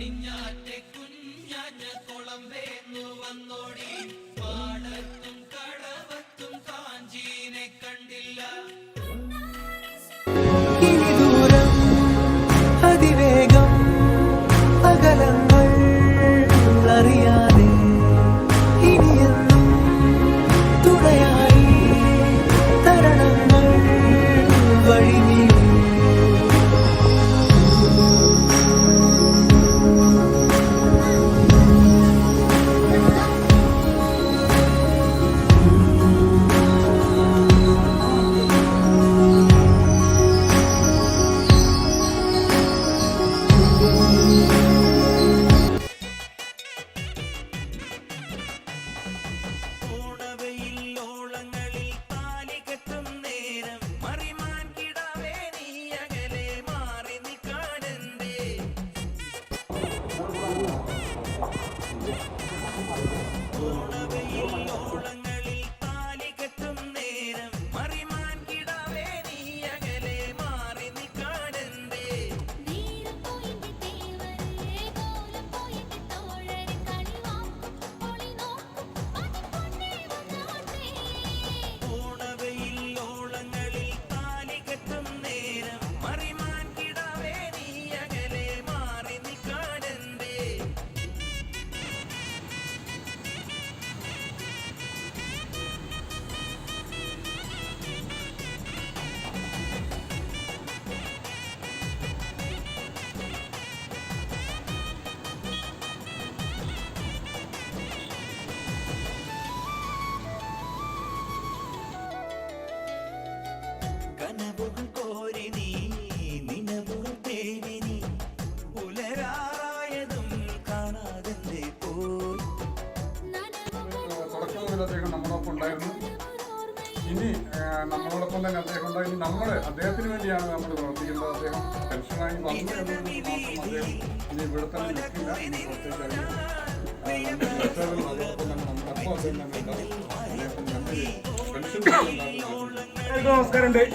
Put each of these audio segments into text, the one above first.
പടിഞ്ഞാറ്റെ കുഞ്ഞാഞ്ഞ കുളം വേന്നു വന്നോടി. உறவை ഇനി നമ്മളോടൊപ്പം തന്നെ അദ്ദേഹം ഉണ്ടായി നമ്മൾ അദ്ദേഹത്തിന് വേണ്ടിയാണ് നമ്മൾ പ്രവർത്തിക്കുന്നത്. അദ്ദേഹം പെൻഷനായി വന്നു ഇനി ഇവിടെ തന്നെ നിൽക്കില്ല. ഇനി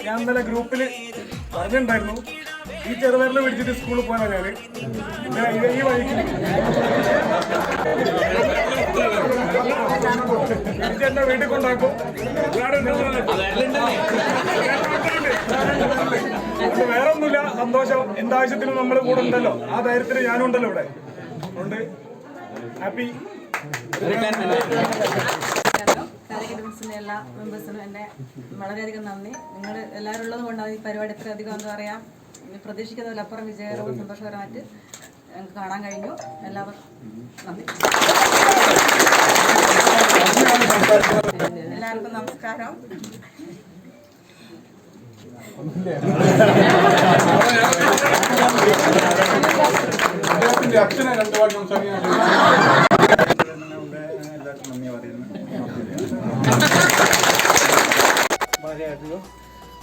ഞാൻ ഇന്നലെ ഗ്രൂപ്പിൽ പറഞ്ഞിട്ടുണ്ടായിരുന്നു. ഈ ചെറുപേരിൽ പിടിച്ചിട്ട് സ്കൂളിൽ പോകാനാണ് ഞാൻ ഈ- വഴിക്ക്. എന്നെ വീട്ടിൽ കൊണ്ടാക്കും. വേറെ ഒന്നുമില്ല സന്തോഷം. എന്താവശ്യത്തിന് നമ്മൾ കൂടെ ഉണ്ടല്ലോ. ആ ധൈര്യത്തിന് ഞാനും ഉണ്ടല്ലോ ഇവിടെ. ഉണ്ട് ഹാപ്പി എല്ലാ മെമ്പേഴ്സിനും എന്റെ വളരെയധികം നന്ദി. നിങ്ങൾ എല്ലാവരും ഉള്ളത് കൊണ്ടാണ് ഈ പരിപാടി ഇത്രയധികം എന്താ പറയാം. ഇനി പ്രതീക്ഷിക്കുന്നതിലപ്പുറം വിജയകരവും സന്തോഷകരമായിട്ട് ഞങ്ങൾക്ക് കാണാൻ കഴിഞ്ഞു. എല്ലാവർക്കും നന്ദി. എല്ലാവർക്കും നമസ്കാരം. അച്ഛനെ രണ്ടു സംസാരിക്കാൻ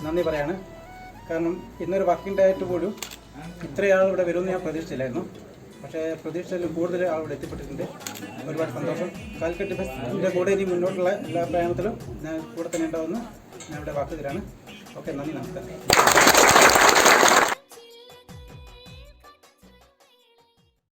നന്ദി പറയാണ്. കാരണം ഇന്നൊരു വർക്കിംഗ് ഡേ ആയിട്ട് പോലും ഇത്രയാൾ ഇവിടെ വരുമെന്ന് ഞാൻ പ്രതീക്ഷിച്ചില്ലായിരുന്നു. പക്ഷേ പ്രതീക്ഷിച്ചതിലും കൂടുതൽ ആൾ ഇവിടെ എത്തിപ്പെട്ടിട്ടുണ്ട്. ഒരുപാട് സന്തോഷം. കാലിക്കറ്റ് ഫെസ്റ്റിന്റെ കൂടെ ഇനി മുന്നോട്ടുള്ള എല്ലാ പ്രയാണത്തിലും ഞാൻ കൂടെ തന്നെ ഉണ്ടാവുമെന്ന് ഞാൻ ഇവിടെ വാക്കുതരാണ് ഓക്കെ നന്ദി നമസ്കാരം.